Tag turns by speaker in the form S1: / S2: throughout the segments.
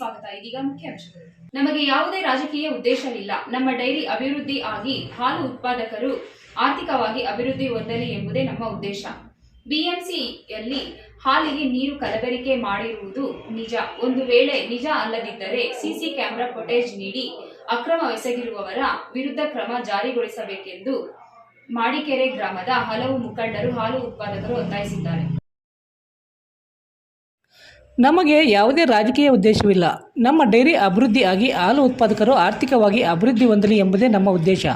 S1: ಸ್ವಾಗತ, ಇದೀಗ ಮುಖ್ಯಾಂಶಗಳು ನಮಗೆ ಯಾವುದೇ ರಾಜಕೀಯ ಉದ್ದೇಶವಿಲ್ಲ. ನಮ್ಮ ಡೈರಿ ಅಭಿವೃದ್ಧಿ ಆಗಿ ಹಾಲು ಉತ್ಪಾದಕರು ಆರ್ಥಿಕವಾಗಿ ಅಭಿವೃದ್ಧಿ ಹೊಂದಲಿ ಎಂಬುದೇ ನಮ್ಮ ಉದ್ದೇಶ. ಬಿಎಂಸಿಯಲ್ಲಿ ಹಾಲಿಗೆ ನೀರು ಕಲಬೆರಿಕೆ ಮಾಡಿರುವುದು ನಿಜ. ಒಂದು ವೇಳೆ ನಿಜ ಅಲ್ಲದಿದ್ದರೆ ಸಿಸಿ ಕ್ಯಾಮೆರಾ ಫುಟೇಜ್ ನೀಡಿ ಅಕ್ರಮ ಎಸಗಿರುವವರ ವಿರುದ್ಧ ಕ್ರಮ ಜಾರಿಗೊಳಿಸಬೇಕೆಂದು ಮಾಡಿಕೆರೆ ಗ್ರಾಮದ ಹಲವು ಮುಖಂಡರು ಹಾಲು ಉತ್ಪಾದಕರು ಒತ್ತಾಯಿಸಿದ್ದಾರೆ.
S2: ನಮಗೆ ಯಾವುದೇ ರಾಜಕೀಯ ಉದ್ದೇಶವಿಲ್ಲ. ನಮ್ಮ ಡೈರಿ ಅಭಿವೃದ್ಧಿ ಆಗಿ ಹಾಲು ಉತ್ಪಾದಕರು ಆರ್ಥಿಕವಾಗಿ ಅಭಿವೃದ್ಧಿ ಹೊಂದಲಿ ಎಂಬುದೇ ನಮ್ಮ ಉದ್ದೇಶ.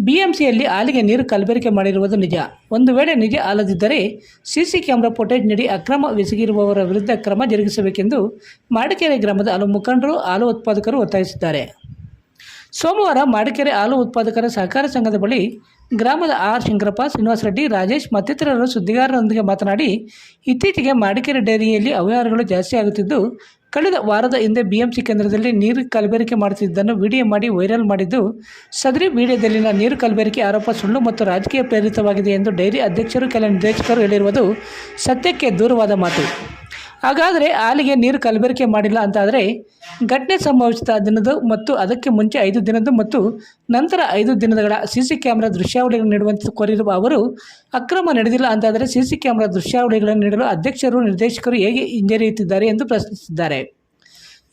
S2: ಬಿಎಂಸಿಯಲ್ಲಿ ಹಾಲಿಗೆ ನೀರು ಕಲಬೆರಕೆ ಮಾಡಿರುವುದು ನಿಜ. ಒಂದು ವೇಳೆ ನಿಜ ಆಲದಿದ್ದರೆ ಸಿಸಿ ಕ್ಯಾಮೆರಾ ಫುಟೇಜ್ ನೀಡಿ ಅಕ್ರಮ ಎಸಗಿರುವವರ ವಿರುದ್ಧ ಕ್ರಮ ಜರುಗಿಸಬೇಕೆಂದು ಮಾಡಿಕೇರಿ ಗ್ರಾಮದ ಹಲವು ಮುಖಂಡರು ಹಾಲು ಉತ್ಪಾದಕರು ಒತ್ತಾಯಿಸಿದ್ದಾರೆ. ಸೋಮವಾರ ಮಾಡಿಕೆರೆ ಹಾಲು ಉತ್ಪಾದಕರ ಸಹಕಾರ ಸಂಘದ ಬಳಿ ಗ್ರಾಮದ ಆರ್ ಶಂಕರಪ್ಪ, ಶ್ರೀನಿವಾಸ ರೆಡ್ಡಿ, ರಾಜೇಶ್ ಮತ್ತಿತರರು ಸುದ್ದಿಗಾರರೊಂದಿಗೆ ಮಾತನಾಡಿ, ಇತ್ತೀಚೆಗೆ ಮಾಡಿಕೆರೆ ಡೈರಿಯಲ್ಲಿ ಅವ್ಯವಹಾರಗಳು ಜಾಸ್ತಿ ಆಗುತ್ತಿದ್ದು, ಕಳೆದ ವಾರದ ಹಿಂದೆ ಬಿಎಂಸಿ ಕೇಂದ್ರದಲ್ಲಿ ನೀರು ಕಲಬೆರಕೆ ಮಾಡುತ್ತಿದ್ದನ್ನು ವಿಡಿಯೋ ಮಾಡಿ ವೈರಲ್ ಮಾಡಿದ್ದು, ಸದರಿ ವಿಡಿಯೋದಲ್ಲಿನ ನೀರು ಕಲಬೆರಕೆ ಆರೋಪ ಸುಳ್ಳು ಮತ್ತು ರಾಜಕೀಯ ಪ್ರೇರಿತವಾಗಿದೆ ಎಂದು ಡೈರಿ ಅಧ್ಯಕ್ಷರು, ಕೆಲ ನಿರ್ದೇಶಕರು ಹೇಳಿರುವುದು ಸತ್ಯಕ್ಕೆ ದೂರವಾದ ಮಾತು. ಹಾಗಾದರೆ ಹಾಲಿಗೆ ನೀರು ಕಲಬೆರಕೆ ಮಾಡಿಲ್ಲ ಅಂತಾದರೆ ಘಟನೆ ಸಂಭವಿಸಿದ ದಿನದ ಮತ್ತು ಅದಕ್ಕೆ ಮುಂಚೆ ಐದು ದಿನದ ಮತ್ತು ನಂತರ ಐದು ದಿನಗಳ ಸಿ ಕ್ಯಾಮೆರಾ ದೃಶ್ಯಾವಳಿಗಳನ್ನು ನೀಡುವಂತೆ ಕೋರಿರುವ ಅವರು, ಅಕ್ರಮ ನಡೆದಿಲ್ಲ ಅಂತಾದರೆ ಸಿ ಸಿ ಕ್ಯಾಮೆರಾ ದೃಶ್ಯಾವಳಿಗಳನ್ನು ನೀಡಲು ಅಧ್ಯಕ್ಷರು, ನಿರ್ದೇಶಕರು ಹೇಗೆ ಹಿಂಜರಿಯುತ್ತಿದ್ದಾರೆ ಎಂದು ಪ್ರಶ್ನಿಸಿದ್ದಾರೆ.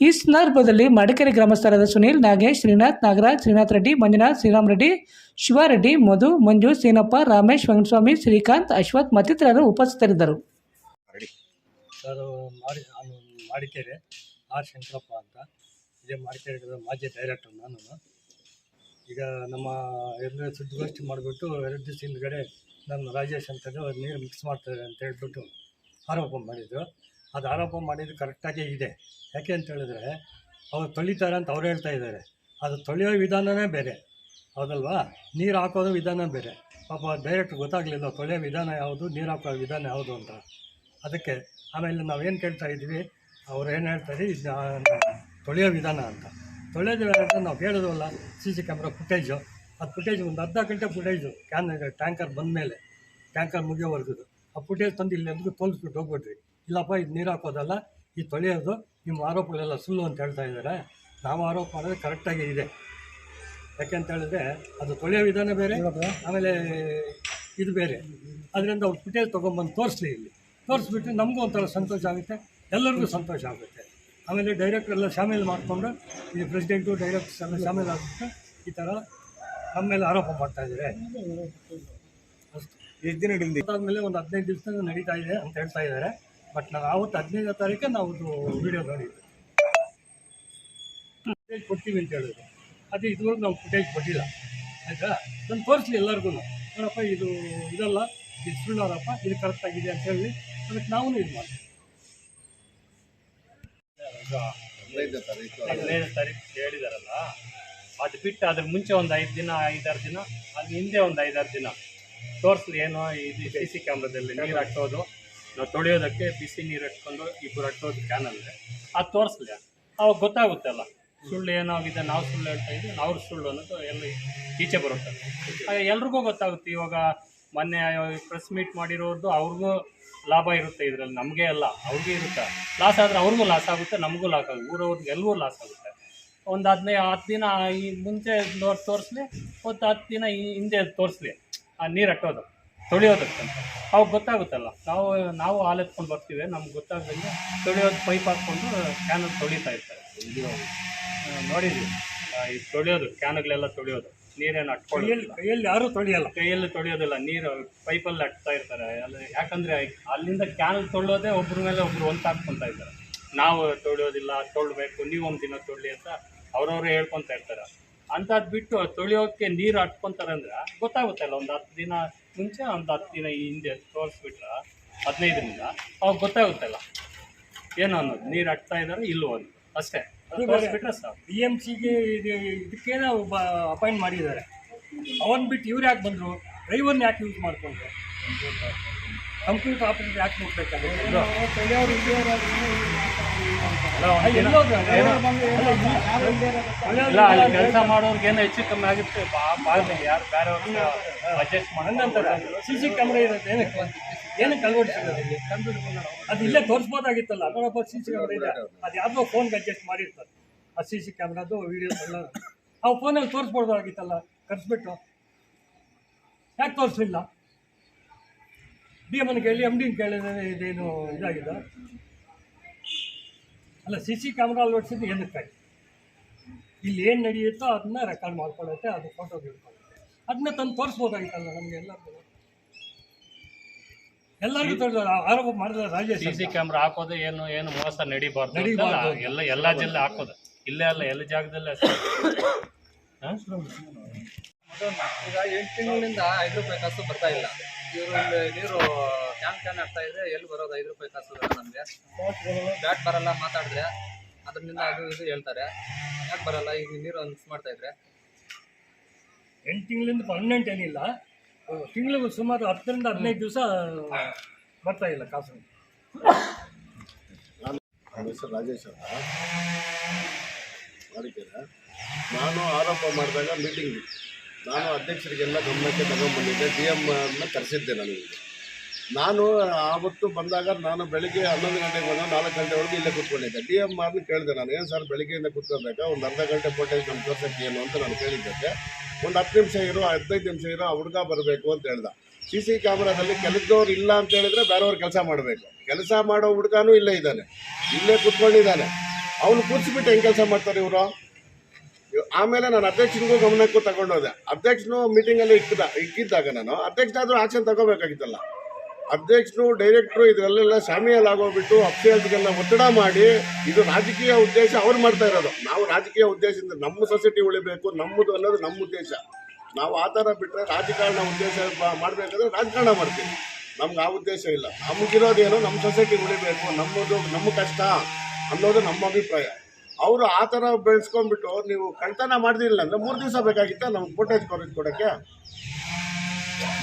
S2: ಈ ಸಂದರ್ಭದಲ್ಲಿ ಮಡಿಕೇರಿ ಗ್ರಾಮಸ್ಥರಾದ ಸುನೀಲ್ ನಾಗೇಶ್, ಶ್ರೀನಾಥ್ ನಾಗರಾಜ್, ಶ್ರೀನಾಥ್ ರೆಡ್ಡಿ, ಮಂಜುನಾಥ್, ಶ್ರೀರಾಮ್ ರೆಡ್ಡಿ ಶಿವಾರೆಡ್ಡಿ ಮಧು, ಮಂಜು, ಸೀನಪ್ಪ, ರಾಮೇಶ್, ವೆಂಕಟಸ್ವಾಮಿ, ಶ್ರೀಕಾಂತ್, ಅಶ್ವಥ್ ಮತ್ತಿತರರು ಉಪಸ್ಥಿತರಿದ್ದರು.
S3: ಸರ್ ಮಾಡಿ ನಾನು ಮಾಡಿಕೇರಿ ಆರ್ ಶಂಕರಪ್ಪ ಅಂತ. ಇದೇ ಮಾಡಿಕೇರಿ ಮಾಜಿ ಡೈರೆಕ್ಟರ್ ನಾನು. ಈಗ ನಮ್ಮ ಎಲ್ಲ ಸುದ್ದಿಗೋಷ್ಠಿ ಮಾಡಿಬಿಟ್ಟು ಎರಡು ದಿವಸ ಹಿಂದ್ಗಡೆ ನಮ್ಮ ರಾಜೇಶ್ ಅಂತ ನೀರು ಮಿಕ್ಸ್ ಮಾಡ್ತಾರೆ ಅಂತ ಹೇಳ್ಬಿಟ್ಟು ಆರೋಪ ಮಾಡಿದರು. ಅದು ಆರೋಪ ಮಾಡಿದ್ದು ಕರೆಕ್ಟಾಗೇ ಇದೆ. ಯಾಕೆ ಅಂತ ಹೇಳಿದ್ರೆ, ಅವ್ರು ತೊಳಿತಾರೆ ಅಂತ ಅವ್ರು ಹೇಳ್ತಾ ಇದ್ದಾರೆ. ಅದು ತೊಳೆಯೋ ವಿಧಾನವೇ ಬೇರೆ. ಹೌದಲ್ವಾ? ನೀರು ಹಾಕೋದು ವಿಧಾನ ಬೇರೆ. ಪಾಪ ಡೈರೆಕ್ಟ್ ಗೊತ್ತಾಗಲಿಲ್ಲ ತೊಳೆಯೋ ವಿಧಾನ ಯಾವುದು, ನೀರು ಹಾಕೋ ವಿಧಾನ ಯಾವುದು ಅಂತ. ಅದಕ್ಕೆ ಆಮೇಲೆ ನಾವೇನು ಕೇಳ್ತಾ ಇದ್ವಿ, ಅವ್ರು ಏನು ಹೇಳ್ತಾರೆ ಇದು ತೊಳೆಯೋ ವಿಧಾನ ಅಂತ. ತೊಳೆಯೋದು ವಿಧಾನ ನಾವು ಹೇಳೋದಲ್ಲ ಸಿ ಸಿ ಕ್ಯಾಮ್ರಾ ಫುಟೇಜು ಅದು ಫುಟೇಜ್ ಒಂದು ಅರ್ಧ ಗಂಟೆ ಫುಟೇಜು ಕ್ಯಾನ್ ಟ್ಯಾಂಕರ್ ಬಂದ ಮೇಲೆ ಟ್ಯಾಂಕರ್ ಮುಗಿಯೋವರೆಗೂ ಆ ಫುಟೇಜ್ ತಂದು ಇಲ್ಲಿ ಎಲ್ರಿಗೂ ತೋರಿಸ್ಬಿಟ್ಟು ಹೋಗ್ಬಿಟ್ರಿ ಇಲ್ಲಪ್ಪ, ಇದು ನೀರು ಹಾಕೋದಲ್ಲ, ಈ ತೊಳೆಯೋದು, ನಿಮ್ಮ ಆರೋಪಗಳೆಲ್ಲ ಸುಳ್ಳು ಅಂತ ಹೇಳ್ತಾ ಇದ್ದಾರೆ ನಾವು ಆರೋಪ ಮಾಡೋದು ಕರೆಕ್ಟಾಗಿ ಇದೆ. ಯಾಕೆ ಅಂತ ಹೇಳಿದ್ರೆ, ಅದು ತೊಳೆಯೋ ವಿಧಾನ ಬೇರೆ, ಆಮೇಲೆ ಇದು ಬೇರೆ. ಅದರಿಂದ ಅವ್ರು ಫುಟೇಜ್ ತೊಗೊಂಬಂದು ತೋರಿಸ್ಲಿ ಇಲ್ಲಿ. ತೋರಿಸ್ಬಿಟ್ರೆ ನಮಗೂ ಒಂಥರ ಸಂತೋಷ ಆಗುತ್ತೆ ಎಲ್ಲರಿಗೂ ಸಂತೋಷ ಆಗುತ್ತೆ. ಆಮೇಲೆ ಡೈರೆಕ್ಟರ್ ಎಲ್ಲ ಶಾಮೀಲು ಮಾಡಿಕೊಂಡು ಈ ಪ್ರೆಸಿಡೆಂಟು ಡೈರೆಕ್ಟರ್ಸ್ ಎಲ್ಲ ಶಾಮೀಲು ಆಗಿಬಿಟ್ಟು ಈ ಥರ ನಮ್ಮ ಮೇಲೆ ಆರೋಪ ಮಾಡ್ತಾ ಇದ್ದಾರೆ. ಅಷ್ಟು.
S4: ಎಷ್ಟು ದಿನ ಹಿಡಿದು
S3: ಆದಮೇಲೆ ಒಂದು ಹದಿನೈದು ದಿವಸ ನಡೀತಾ ಇದೆ ಅಂತ ಹೇಳ್ತಾ ಇದ್ದಾರೆ. ಬಟ್ ನಾವು ಆವತ್ತು ಹದಿನೈದು ತಾರೀಕೆ ನಾವು ವಿಡಿಯೋ ನೋಡಿದ್ವಿ ಫುಟೇಜ್ ಕೊಡ್ತೀವಿ ಅಂತ ಹೇಳಿದ್ರು. ಅದು ಇದುವರೆಗೂ ನಾವು ಫುಟೇಜ್ ಕೊಟ್ಟಿಲ್ಲ. ಆಯಿತಾ? ನಾನು ತೋರಿಸ್ಲಿ ಎಲ್ಲರಿಗೂ ನೋಡಪ್ಪ ಇದು ಇದಲ್ಲ ಇದು ಸುಳ್ಳಾರಪ್ಪ ಇದು ಕರೆಕ್ಟಾಗಿದೆ ಅಂತ ಹೇಳಿ ಅದಕ್ಕೆ ನಾವು ಇದು
S5: ಹದಿನೈದು ತಾರೀಕು ಹೇಳಿದಾರಲ್ಲ ಅದು ಬಿಟ್ಟು ಅದ್ರ ಮುಂಚೆ ಒಂದು ಐದು ದಿನ ಐದಾರು ದಿನ ಅದು ಹಿಂದೆ ಒಂದು ಐದಾರು ದಿನ. ತೋರಿಸ್ಲಿ ಏನೋ ಇದು ಸಿ ಸಿ ಕ್ಯಾಮ್ರಾದಲ್ಲಿ ನೀರು ಹಟ್ಟೋದು ನಾವು ತೊಳೆಯೋದಕ್ಕೆ ಬಿಸಿ ನೀರು ಇಟ್ಕೊಂಡು ಇಬ್ಬರು ಹಟ್ಟೋದು ಕ್ಯಾನಲ್ಲಿ ಅದು ತೋರಿಸ್ಲಿ. ಅವಾಗ ಗೊತ್ತಾಗುತ್ತಲ್ಲ ಸುಳ್ಳು ಏನಾಗಿದೆ ನಾವು ಸುಳ್ಳು ಹೇಳ್ತಾ ಇದ್ದೀವಿ ಅವ್ರು ಸುಳ್ಳು ಅನ್ನೋದು ಎಲ್ಲ ಈಚೆ ಬರುತ್ತೆ. ಎಲ್ರಿಗೂ ಗೊತ್ತಾಗುತ್ತೆ. ಇವಾಗ ಮೊನ್ನೆ ಪ್ರೆಸ್ ಮೀಟ್ ಮಾಡಿರೋದು ಅವ್ರಿಗೂ ಲಾಭ ಇರುತ್ತೆ ಇದರಲ್ಲಿ. ನಮಗೆ ಅಲ್ಲ, ಅವ್ರಿಗೂ ಇರುತ್ತೆ? ಲಾಸ್ ಆದರೆ ಅವ್ರಿಗೂ ಲಾಸ್ ಆಗುತ್ತೆ, ನಮಗೂ ಲಾಸ್ ಆಗುತ್ತೆ. ಊರವ್ರಿಗೆ ಎಲ್ಲವೂ ಲಾಸ್ ಆಗುತ್ತೆ. ಒಂದು ಹದಿನೈದು ಹತ್ತು ದಿನ ಈ ಮುಂಚೆ ನೋಡಿ ತೋರಿಸ್ಲಿ ಮತ್ತು ಹತ್ತು ದಿನ ಹಿಂದೆ ತೋರಿಸ್ಲಿ. ಆ ನೀರು ಹಟ್ಟೋದು ತೊಳೆಯೋದಕ್ಕಂತ ಅವಾಗ ಗೊತ್ತಾಗುತ್ತಲ್ಲ. ನಾವು ನಾವು ಹಾಲು ಎತ್ಕೊಂಡು ಬರ್ತೀವಿ, ನಮ್ಗೆ ಗೊತ್ತಾಗದಂಗೆ ತೊಳೆಯೋದು ಪೈಪ್ ಹಾಕ್ಕೊಂಡು ಕ್ಯಾನಲ್ ತೊಳಿತಾ ಇರ್ತಾರೆ. ನೋಡಿದ್ವಿ. ಈ ತೊಳೆಯೋದು ಕ್ಯಾನ್ಗಳೆಲ್ಲ ತೊಳೆಯೋದು. ನೀರೇನು
S3: ಕೈಯಲ್ಲಿ
S5: ಹಟ್ಕೊಳ್ಳೋದಿಲ್ಲ
S3: ಕೈಯಲ್ಲಿ ಯಾರೂ ತೊಳೆಯಲ್ಲ.
S5: ಕೈಯಲ್ಲಿ ತೊಳೆಯೋದಿಲ್ಲ ನೀರು ಪೈಪಲ್ಲಿ ಅಟ್ತಾ ಇರ್ತಾರೆ. ಅಲ್ಲ ಯಾಕಂದರೆ ಅಲ್ಲಿಂದ ಕ್ಯಾನ್ ತೊಳೆಯೋದೇ ಒಬ್ಬರ ಮೇಲೆ ಒಬ್ರು ಒಂದು ಹಾಕ್ಕೊಂತ ಇದ್ದಾರೆ ನಾವು ತೊಳೆಯೋದಿಲ್ಲ ತೊಳ್ಬೇಕು ನೀವು ಒಂದು ದಿನ ತೊಳ್ಳಿ ಅಂತ ಅವ್ರವ್ರೆ ಹೇಳ್ಕೊತ ಇರ್ತಾರೆ. ಅಂಥದ್ದು ಬಿಟ್ಟು ತೊಳೆಯೋಕ್ಕೆ ನೀರು ಹಟ್ಕೊತಾರೆ ಅಂದ್ರೆ ಗೊತ್ತಾಗುತ್ತಲ್ಲ ಒಂದು ಹತ್ತು ದಿನ ಮುಂಚೆ ಒಂದು ಹತ್ತು ದಿನ ಹಿಂದೆ ತೋರಿಸ್ಬಿಟ್ರೆ ಹದಿನೈದರಿಂದ ಅವಾಗ ಗೊತ್ತಾಗುತ್ತಲ್ಲ. ಏನು ಅನ್ನೋದು? ನೀರು ಅಟ್ತಾ ಇದ್ದಾರೆ ಇಲ್ವೋ ಅನ್ನೋದು ಅಷ್ಟೇ.
S3: ಬಿ ಎಂ ಸಿಗೆ ಇದಕ್ಕೇನ ಒಬ್ಬ ಅಪಾಯಿಂಟ್ ಮಾಡಿದ್ದಾರೆ. ಅವನ್ ಬಿಟ್ಟು ಇವ್ರು ಯಾಕೆ ಬಂದರು? ಡ್ರೈವರ್ನ ಯಾಕೆ ಯೂಸ್ ಮಾಡ್ಕೊಂಡ್ರು? ಕಂಪ್ಯೂಟರ್ ಆಪರೇಟರ್ ಯಾಕೆ
S5: ಅಲ್ಲಿ ಕೆಲಸ ಮಾಡೋರ್ಗೆ ಏನೋ ಹೆಚ್ಚು ಕಮ್ಮಿ ಆಗುತ್ತೆ? ಬಾಳ್ಬೇಕು ಯಾರು ಬೇರೆಯವ್ರಿಗೆ ಅಡ್ಜಸ್ಟ್ ಮಾಡಂತಾರೆ.
S3: ಸಿ ಸಿ ಕ್ಯಾಮ್ರಾ ಇರುತ್ತೆ ಏನಕ್ಕೆ? ಏನಕ್ಕೆ ಅಳವಡಿಸಿದ್ದಾರೆ ಇಲ್ಲಿ ಅದು ಇಲ್ಲೇ ತೋರಿಸ್ಬೋದಾಗಿತ್ತಲ್ಲ ನೋಡಪ್ಪ ಸಿ ಸಿ ಕ್ಯಾಮ್ರಾ ಇದೆ. ಅದು ಯಾವುದೋ ಫೋನ್ಗೆ ಅಡ್ಜಸ್ಟ್ ಮಾಡಿರ್ತಾರೆ. ಆ ಸಿ ಸಿ ಕ್ಯಾಮ್ರಾದು ವೀಡಿಯೋಸ್ ಎಲ್ಲ. ಆ ಫೋನಲ್ಲಿ ತೋರಿಸ್ಬೋದಾಗಿತ್ತಲ್ಲ, ಕರೆಸ್ಬಿಟ್ಟು. ಯಾಕೆ ತೋರಿಸ್ಲಿಲ್ಲ? ಡಿ ಎಂ ಕೇಳಿ ಎಂ ಡಿನ ಕೇಳಿದ್ರೆ ಇದೇನು ಇದಾಗಿದೆ? ಅಲ್ಲ ಸಿ ಸಿ ಕ್ಯಾಮ್ರಾ ಅಳವಡಿಸಿದ್ದು ಏನಕ್ಕಾಗಿ? ಇಲ್ಲಿ ಏನು ನಡೆಯುತ್ತೋ ಅದನ್ನ ರೆಕಾರ್ಡ್ ಮಾಡ್ಕೊಳ್ಳುತ್ತೆ, ಅದು ಫೋಟೋ ಇಟ್ಕೊಳ್ಳುತ್ತೆ ಅದನ್ನ ತಂದು ತೋರಿಸ್ಬೋದಾಗಿತ್ತಲ್ಲ ನಮಗೆ ಎಲ್ಲರಿಗೂ ಆರೋಪ ಮಾಡಿದ ರಾಜೇಶ್
S5: ಸಿ ಸಿ ಕ್ಯಾಮ್ರಾ ಹಾಕೋದು ಏನು ಏನು ಮೋಸ ನಡಿಬಾರ್ದು
S3: ನಡಿಬಾರ್ದು.
S5: ಎಲ್ಲ ಎಲ್ಲ ಜಿಲ್ಲೆ ಹಾಕೋದು. ಇಲ್ಲೇ ಅಲ್ಲ ಎಲ್ಲ ಜಾಗದಲ್ಲೇ ಅಷ್ಟೇ. ಹ?
S6: ಈಗ ಎಂಟು ತಿಂಗಳಿಂದ ಐದು ರೂಪಾಯಿ ಕಾಸು ಬರ್ತಾ ಇಲ್ಲ. ಇವರು ನೀರು ಕ್ಯಾನ್ ಕ್ಯಾನ್ ಆಗ್ತಾ ಇದೆ ಎಲ್ಲಿ ಬರೋದು ಐದು ರೂಪಾಯಿ ಕಾಸು ನಮಗೆ. ಬ್ಯಾಟ್ ಬರಲ್ಲ ಮಾತಾಡಿದ್ರೆ ಅದರಿಂದ ಅದು ಇದು ಹೇಳ್ತಾರೆ. ಯಾಕೆ ಬರಲ್ಲ ಈಗ ನೀರು ಮಿಸ್ ಮಾಡ್ತಾ ಇದ್ರೆ.
S3: ಎಂಟು ತಿಂಗಳಿಂದ ಪರ್ಮನೆಂಟ್ ಏನಿಲ್ಲ. ತಿಂಗಳಿಗೆ ಸುಮಾರು ಹತ್ತರಿಂದ ಹದಿನೈದು ದಿವಸ ಬರ್ತಾ ಇಲ್ಲ ಕಾಸು.
S4: ನನ್ನ ಹೆಸರು ರಾಜೇಶ್ ಅಂತ. ನಾನು ಆರೋಪ ಮಾಡಿದಾಗ ಮೀಟಿಂಗ್ ನಾನು ಅಧ್ಯಕ್ಷರಿಗೆಲ್ಲ ಗಮನಕ್ಕೆ ತಗೊಂಡ್ಬಂದಿದ್ದೆ. ಡಿ ಎಂ ಅನ್ನ ಕರೆಸಿದ್ದೆ ನನಗೆ ನಾನು, ಆವತ್ತು ಬಂದಾಗ ನಾನು ಬೆಳಿಗ್ಗೆ ಹನ್ನೊಂದು ಗಂಟೆಗೆ ಬಂದು ನಾಲ್ಕು ಗಂಟೆವರೆಗೂ ಇಲ್ಲೇ ಕೂತ್ಕೊಂಡಿದ್ದೆ. ಡಿ ಎಂ ಆರ್ನ ಕೇಳಿದೆ ನಾನು, ಏನು ಸರ್ ಬೆಳಿಗ್ಗೆಯಿಂದ ಕೂತ್ಕೋಬೇಕಾ ಒಂದು ಅರ್ಧ ಗಂಟೆ ಫೋಟೇಜ್ ನಮ್ಮ ಕೆಲಸಕ್ಕೆ ಏನು ಅಂತ ನಾನು ಕೇಳಿದ್ದಕ್ಕೆ, ಒಂದು ಹತ್ತು ನಿಮಿಷ ಇರೋ ಹದಿನೈದು ನಿಮಿಷ ಇರೋ ಹುಡುಗ ಬರಬೇಕು ಅಂತ ಹೇಳ್ದ. ಸಿ ಸಿ ಕ್ಯಾಮ್ರಾದಲ್ಲಿ ಕೆಲಸದವ್ರು ಇಲ್ಲ ಅಂತ ಹೇಳಿದ್ರೆ ಬೇರೆಯವ್ರು ಕೆಲಸ ಮಾಡಬೇಕು. ಕೆಲಸ ಮಾಡೋ ಹುಡುಗನೂ ಇಲ್ಲೇ ಇದ್ದಾನೆ, ಇಲ್ಲೇ ಕೂತ್ಕೊಂಡಿದ್ದಾನೆ. ಅವನು ಕೂರಿಸ್ಬಿಟ್ಟು ಹೆಂಗೆ ಕೆಲಸ ಮಾಡ್ತಾರೆ ಇವರು? ಆಮೇಲೆ ನಾನು ಅಧ್ಯಕ್ಷನಿಗೂ ಗಮನಕ್ಕೂ ತಗೊಂಡೋದೆ. ಅಧ್ಯಕ್ಷನು ಮೀಟಿಂಗಲ್ಲಿ ಇಟ್ಟಿದ್ದ ಇಕ್ಕಿದ್ದಾಗ ನಾನು, ಅಧ್ಯಕ್ಷನಾದರೂ ಆಕ್ಷನ್ ತಗೋಬೇಕಾಗಿತ್ತಲ್ಲ. ಅಧ್ಯಕ್ಷನು ಡೈರೆಕ್ಟ್ರು ಇದರಲ್ಲೆಲ್ಲ ಶಾಮಿಯಲ್ ಆಗೋಗ್ಬಿಟ್ಟು ಅಭ್ಯರ್ಥಿಗೆಲ್ಲ ಒತ್ತಡ ಮಾಡಿ ಇದು ರಾಜಕೀಯ ಉದ್ದೇಶ ಅವ್ರು ಮಾಡ್ತಾ ಇರೋದು. ನಾವು ರಾಜಕೀಯ ಉದ್ದೇಶದಿಂದ ನಮ್ಮ ಸೊಸೈಟಿ ಉಳಿಬೇಕು, ನಮ್ಮದು ಅನ್ನೋದು ನಮ್ಮ ಉದ್ದೇಶ. ನಾವು ಆ ಥರ ಬಿಟ್ಟರೆ ರಾಜಕಾರಣ ಉದ್ದೇಶ ಮಾಡ್ಬೇಕಾದ್ರೆ ರಾಜಕಾರಣ ಮಾಡ್ತೀವಿ. ನಮ್ಗೆ ಆ ಉದ್ದೇಶ ಇಲ್ಲ. ನಮಗಿರೋದೇನು ನಮ್ಮ ಸೊಸೈಟಿ ಉಳಿಬೇಕು, ನಮ್ಮದು ನಮ್ಮ ಕಷ್ಟ ಅನ್ನೋದು ನಮ್ಮ ಅಭಿಪ್ರಾಯ. ಅವರು ಆ ಥರ ಬೆಳೆಸ್ಕೊಂಡ್ಬಿಟ್ಟು ನೀವು ಕಳ್ತನ ಮಾಡ್ದಿಲ್ಲ ಅಂದರೆ ಮೂರು ದಿವಸ ಬೇಕಾಗಿತ್ತ ನಮ್ಗೆ ಫೋಟೇಜ್ ಕೊಡೋಕ್ಕೆ?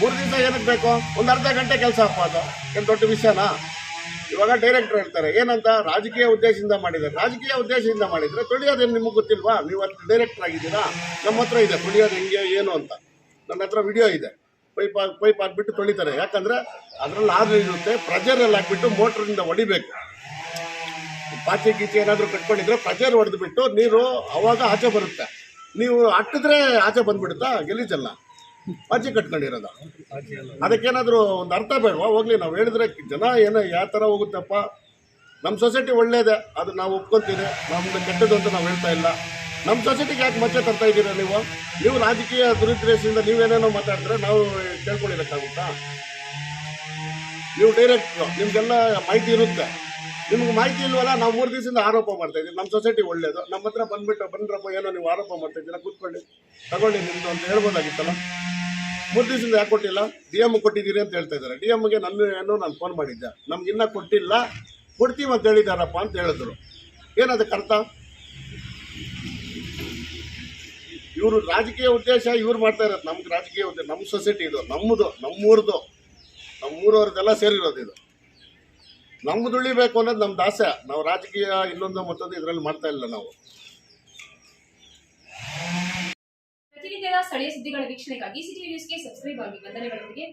S4: ಮೂರು ದಿವಸ ಏನಕ್ಕೆ ಬೇಕು? ಒಂದು ಅರ್ಧ ಗಂಟೆ ಕೆಲಸ ಅಪ್ಪ ಅದು. ಏನು ದೊಡ್ಡ ವಿಷಯನಾ? ಇವಾಗ ಡೈರೆಕ್ಟರ್ ಹೇಳ್ತಾರೆ ಏನಂತ? ರಾಜಕೀಯ ಉದ್ದೇಶದಿಂದ ಮಾಡಿದ್ದಾರೆ. ರಾಜಕೀಯ ಉದ್ದೇಶದಿಂದ ಮಾಡಿದರೆ ತುಳಿಯೋದೇನು ನಿಮಗೆ ಗೊತ್ತಿಲ್ವಾ? ನೀವು ಅದು ಡೈರೆಕ್ಟರ್ ಆಗಿದ್ದೀರಾ? ನಮ್ಮ ಹತ್ರ ಇದೆ. ತುಳಿಯೋದು ಹೆಂಗೆ, ಏನು ಅಂತ. ನನ್ನ ಹತ್ರ ವಿಡಿಯೋ ಇದೆ. ಪೈಪ್ ಪೈಪ್ ಹಾಕ್ಬಿಟ್ಟು ತೊಳಿತಾರೆ. ಯಾಕಂದರೆ ಅದರಲ್ಲಿ ಆದ್ರೆ ಇರುತ್ತೆ. ಪ್ರೆಜರಲ್ಲಿ ಹಾಕ್ಬಿಟ್ಟು ಮೋಟ್ರಿಂದ ಹೊಡಿಬೇಕು. ಪಾಚೆ ಗೀಚೆ ಏನಾದರೂ ಕಟ್ಕೊಂಡಿದ್ರೆ ಪ್ರೆಜರ್ ಹೊಡೆದ್ಬಿಟ್ಟು ನೀರು ಅವಾಗ ಆಚೆ ಬರುತ್ತೆ. ನೀವು ಅಟ್ಟಿದ್ರೆ ಆಚೆ ಬಂದುಬಿಡುತ್ತಾ? ಗೆಲೀಜಲ್ಲ. ಪಾಚಿ ಕಟ್ಕೊಂಡಿರೋದು. ಅದಕ್ಕೇನಾದರೂ ಒಂದು ಅರ್ಥ ಬೇಡವಾ? ಹೋಗ್ಲಿ, ನಾವು ಹೇಳಿದ್ರೆ ಜನ ಏನೋ, ಯಾವ ಥರ ಹೋಗುತ್ತಪ್ಪ? ನಮ್ಮ ಸೊಸೈಟಿ ಒಳ್ಳೇದೆ, ಅದು ನಾವು ಒಪ್ಕೊಂತೀವಿ. ನಮ್ದು ಕೆಟ್ಟದ್ದು ಅಂತ ನಾವು ಹೇಳ್ತಾ ಇಲ್ಲ. ನಮ್ಮ ಸೊಸೈಟಿಗೆ ಯಾಕೆ ಮಚ್ಚೆ ತರ್ತಾ ಇದ್ದೀರಾ ನೀವು? ನೀವು ರಾಜಕೀಯ ದುರುದ್ದೇಶದಿಂದ ನೀವೇನೇನೋ ಮಾತಾಡಿದ್ರೆ ನಾವು ಕೇಳ್ಕೊಳ್ಳಿರಕ್ಕಾಗುತ್ತಾ ನೀವು ಡೈರೆಕ್ಟ್ರು ನಿಮಗೆಲ್ಲ ಮಾಹಿತಿ ಇರುತ್ತೆ. ನಿಮ್ಗೆ ಮಾಹಿತಿ ಇಲ್ವಲ್ಲ, ನಾವು ಮೂರು ದಿವಸದಿಂದ ಆರೋಪ ಮಾಡ್ತಾ ಇದ್ದೀವಿ. ನಮ್ಮ ಸೊಸೈಟಿ ಒಳ್ಳೇದು. ನಮ್ಮ ಹತ್ರ ಬಂದ್ಬಿಟ್ಟು ಬಂದ್ರಪ್ಪ, ಏನೋ ನೀವು ಆರೋಪ ಮಾಡ್ತಾ ಇದ್ದೀರಾ, ಕೂತ್ಕೊಳ್ಳಿ. ತಗೊಳ್ಳಿ ನಿಮ್ದು ಅಂತ ಹೇಳ್ಬೋದಾಗಿತ್ತಲ್ಲ? ಮೂರು ದಿವಸದಿಂದ ಯಾಕೆ ಕೊಟ್ಟಿಲ್ಲ? ಡಿ ಎಂ ಕೊಟ್ಟಿದ್ದೀರಿ ಅಂತ ಹೇಳ್ತಾ ಇದ್ದಾರೆ. ಡಿ ಎಮ್ಗೆ ನನ್ನ ಏನು ನಾನು ಫೋನ್ ಮಾಡಿದ್ದೆ. ನಮ್ಗೆ ಇನ್ನೂ ಕೊಟ್ಟಿಲ್ಲ. ಕೊಡ್ತೀವಿ ಅಂತ ಹೇಳಿದಾರಪ್ಪ ಅಂತ ಹೇಳಿದ್ರು. ಏನದಕ್ಕೆ ಅರ್ಥ? ಇವರು ರಾಜಕೀಯ ಉದ್ದೇಶ ಇವ್ರು ಮಾಡ್ತಾ ಇರೋದು. ನಮ್ಗೆ ರಾಜಕೀಯ ಉದ್ದೇಶ ನಮ್ಮ ಸೊಸೈಟಿ ಇದು. ನಮ್ಮದು ನಮ್ಮೂರ್ದು. ನಮ್ಮೂರವ್ರದ್ದೆಲ್ಲ ಸೇರಿರೋದು ಇದು. ನಮ್ಗೆ ದುಳಿಬೇಕು ಅನ್ನೋದು ನಮ್ಮ ಆಸೆ. ನಾವು ರಾಜಕೀಯ ಇನ್ನೊಂದು ಮತ್ತೊಂದು ಇದರಲ್ಲಿ ಮಾಡ್ತಾ ಇಲ್ಲ ನಾವು.
S1: ಪ್ರತಿನಿತ್ಯದ ಸ್ಥಳೀಯ ಸುದ್ದಿಗಳ ವೀಕ್ಷಣೆಗಾಗಿ ಸಿಟಿ ನ್ಯೂಸ್ಗೆ ಸಬ್ಸ್ಕ್ರೈಬ್ ಆಗಿ ವಂದನೆಗಳೊಂದಿಗೆ